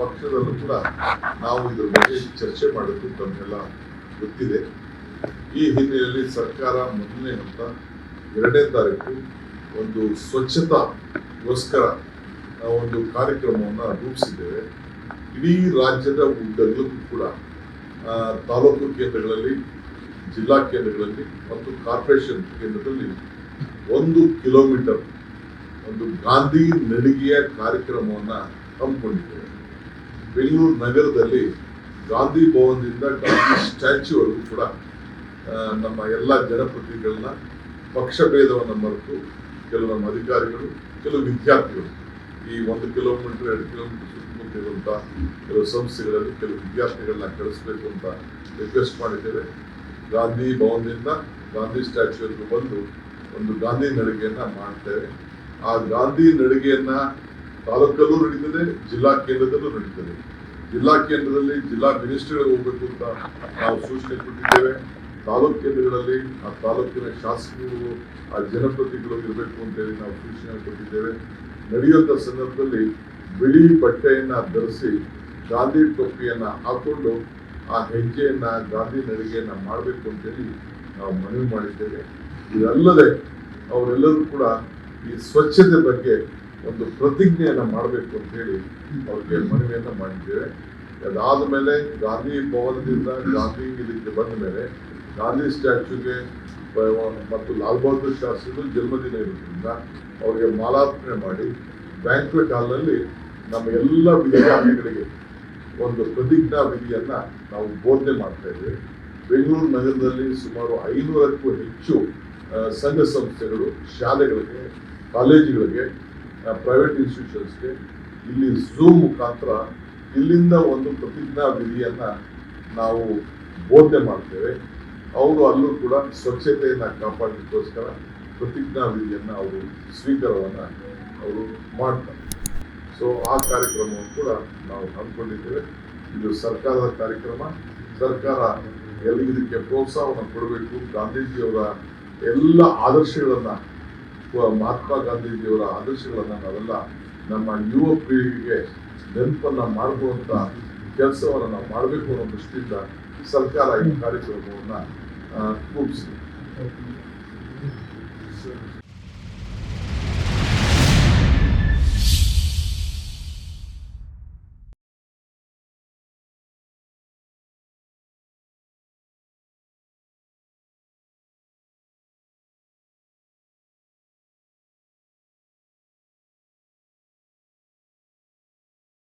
ಪಕ್ಷದಲ್ಲೂ ಕೂಡ ನಾವು ಇದ್ರ ಬಗ್ಗೆ ಚರ್ಚೆ ಮಾಡಿದ್ದು ತಮಗೆಲ್ಲ ಗೊತ್ತಿದೆ. ಈ ಹಿನ್ನೆಲೆಯಲ್ಲಿ ಸರ್ಕಾರ ಮೊದಲನೇ ಹಂತ ಎರಡನೇ ತಾರೀಕು ಒಂದು ಸ್ವಚ್ಛತಾಗೋಸ್ಕರ ಒಂದು ಕಾರ್ಯಕ್ರಮವನ್ನು ರೂಪಿಸಿದ್ದೇವೆ. ಇಡೀ ರಾಜ್ಯದ ಉದ್ದಗಲಕ್ಕೂ ಕೂಡ ತಾಲೂಕು ಕೇಂದ್ರಗಳಲ್ಲಿ, ಜಿಲ್ಲಾ ಕೇಂದ್ರಗಳಲ್ಲಿ ಮತ್ತು ಕಾರ್ಪೊರೇಷನ್ ಕೇಂದ್ರದಲ್ಲಿ ಒಂದು ಕಿಲೋಮೀಟರ್ ಒಂದು ಗಾಂಧಿ ನಡಿಗೆಯ ಕಾರ್ಯಕ್ರಮವನ್ನು ಹಮ್ಮಿಕೊಂಡಿದ್ದೇವೆ. ಬೆಂಗಳೂರು ನಗರದಲ್ಲಿ ಗಾಂಧಿ ಭವನದಿಂದ ಗಾಂಧಿ ಸ್ಟ್ಯಾಚ್ಯೂವರೆಗೂ ಕೂಡ ನಮ್ಮ ಎಲ್ಲ ಜನಪ್ರತಿನಿಧಿಗಳನ್ನ, ಪಕ್ಷ ಭೇದವನ್ನು ಮರೆತು ಕೆಲವು ನಮ್ಮ ಅಧಿಕಾರಿಗಳು, ಕೆಲವು ವಿದ್ಯಾರ್ಥಿಗಳು, ಈ ಒಂದು ಕಿಲೋಮೀಟರ್, ಎರಡು ಕಿಲೋಮೀಟರ್ ಸುತ್ತಮುತ್ತ ಇರುವಂಥ ಕೆಲವು ಸಂಸ್ಥೆಗಳಲ್ಲಿ ಕೆಲವು ವಿದ್ಯಾರ್ಥಿಗಳನ್ನ ಕಳಿಸ್ಬೇಕು ಅಂತ ರಿಕ್ವೆಸ್ಟ್ ಮಾಡಿದ್ದೇವೆ. ಗಾಂಧಿ ಭವನದಿಂದ ಗಾಂಧಿ ಸ್ಟ್ಯಾಚ್ಯೂವರೆಗೂ ಬಂದು ಒಂದು ಗಾಂಧಿ ನಡಿಗೆಯನ್ನ ಮಾಡ್ತೇವೆ. ಆ ಗಾಂಧಿ ನಡಿಗೆಯನ್ನ ತಾಲೂಕಲ್ಲೂ ನಡೀತದೆ, ಜಿಲ್ಲಾ ಕೇಂದ್ರದಲ್ಲೂ ನಡೀತದೆ. ಜಿಲ್ಲಾ ಕೇಂದ್ರದಲ್ಲಿ ಜಿಲ್ಲಾ ಮಿನಿಸ್ಟ್ರಿಗಳಿಗೆ ಹೋಗಬೇಕು ಅಂತ ನಾವು ಸೂಚನೆ ಕೊಟ್ಟಿದ್ದೇವೆ. ತಾಲೂಕು ಕೇಂದ್ರಗಳಲ್ಲಿ ಆ ತಾಲೂಕಿನ ಶಾಸಕರು, ಆ ಜನಪ್ರತಿನಿಧಿಗಳು ಇರಬೇಕು ಅಂತೇಳಿ ನಾವು ಸೂಚನೆ ಕೊಟ್ಟಿದ್ದೇವೆ. ನಡೆಯುವಂಥ ಸಂದರ್ಭದಲ್ಲಿ ಬಿಳಿ ಬಟ್ಟೆಯನ್ನು ಧರಿಸಿ ಗಾಂಧಿ ಟೊಪ್ಪಿಯನ್ನು ಹಾಕೊಂಡು ಆ ಹೆಜ್ಜೆಯನ್ನ ಗಾಂಧಿ ನಡಿಗೆಯನ್ನು ಮಾಡಬೇಕು ಅಂತೇಳಿ ನಾವು ಮನವಿ ಮಾಡಿದ್ದೇವೆ. ಇದಲ್ಲದೆ ಅವರೆಲ್ಲರೂ ಕೂಡ ಈ ಸ್ವಚ್ಛತೆ ಬಗ್ಗೆ ಒಂದು ಪ್ರತಿಜ್ಞೆಯನ್ನು ಮಾಡಬೇಕು ಅಂತ ಹೇಳಿ ಅವ್ರಿಗೆ ಮನವಿಯನ್ನ ಮಾಡಿದ್ದೇವೆ. ಅದಾದ ಮೇಲೆ ಗಾಂಧಿ ಭವನದಿಂದ ಗಾಂಧಿ ಇದಕ್ಕೆ ಬಂದ ಮೇಲೆ ಗಾಂಧಿ ಸ್ಟ್ಯಾಚ್ಯೂಗೆ ಮತ್ತು ಲಾಲ್ ಬಹದ್ದೂರ್ ಶಾಸ್ತ್ರಿಗಳು ಜನ್ಮದಿನ ಇರೋದ್ರಿಂದ ಅವರಿಗೆ ಮಾಲಾರ್ಪಣೆ ಮಾಡಿ ಬ್ಯಾಂಕ್ವೆಟ್ ಹಾಲ್ನಲ್ಲಿ ನಮ್ಮ ಎಲ್ಲ ವಿದ್ಯಾರ್ಥಿಗಳಿಗೆ ಒಂದು ಪ್ರತಿಜ್ಞಾ ವಿಧಿಯನ್ನ ನಾವು ಬೋಧನೆ ಮಾಡ್ತಾ ಇದ್ದೇವೆ. ಬೆಂಗಳೂರು ನಗರದಲ್ಲಿ ಸುಮಾರು ಐನೂರಕ್ಕೂ ಹೆಚ್ಚು ಸಂಘ ಸಂಸ್ಥೆಗಳು, ಶಾಲೆಗಳಿಗೆ, ಕಾಲೇಜುಗಳಿಗೆ ಪ್ರೈವೇಟ್ ಇನ್ಸ್ಟಿಟ್ಯೂಷನ್ಸ್ಗೆ ಇಲ್ಲಿ ಝೂಮ್ ಮುಖಾಂತರ ಇಲ್ಲಿಂದ ಒಂದು ಪ್ರತಿಜ್ಞಾ ವಿಧಿಯನ್ನು ನಾವು ಬೋಧನೆ ಮಾಡ್ತೇವೆ. ಅವರು ಅಲ್ಲೂ ಕೂಡ ಸ್ವಚ್ಛತೆಯನ್ನು ಕಾಪಾಡಲಿಕ್ಕೋಸ್ಕರ ಪ್ರತಿಜ್ಞಾ ವಿಧಿಯನ್ನ ಅವರು ಸ್ವೀಕಾರವನ್ನು ಅವರು ಮಾಡ್ತಾರೆ. ಸೊ ಆ ಕಾರ್ಯಕ್ರಮವನ್ನು ಕೂಡ ನಾವು ಹಮ್ಮಿಕೊಂಡಿದ್ದೇವೆ. ಇದು ಸರ್ಕಾರದ ಕಾರ್ಯಕ್ರಮ. ಸರ್ಕಾರ ಎಲ್ಲಿ ಇದಕ್ಕೆ ಪ್ರೋತ್ಸಾಹವನ್ನು ಕೊಡಬೇಕು? ಗಾಂಧೀಜಿಯವರ ಎಲ್ಲ ಆದರ್ಶಗಳನ್ನ ಮಹಾತ್ಮ ಗಾಂಧೀಜಿಯವರ ಆದರ್ಶಗಳನ್ನು ನಾವೆಲ್ಲ ನಮ್ಮ ಯುವ ಪೀಳಿಗೆಗೆ ನೆನಪನ್ನ ಮಾಡುವಂತ ಕೆಲಸವನ್ನು ನಾವು ಮಾಡಬೇಕು ಅನ್ನೋ ದೃಷ್ಟಿಯಿಂದ ಸರ್ಕಾರ ಈ ಕಾರ್ಯಕ್ರಮವನ್ನು ರೂಪಿಸಿದೆ.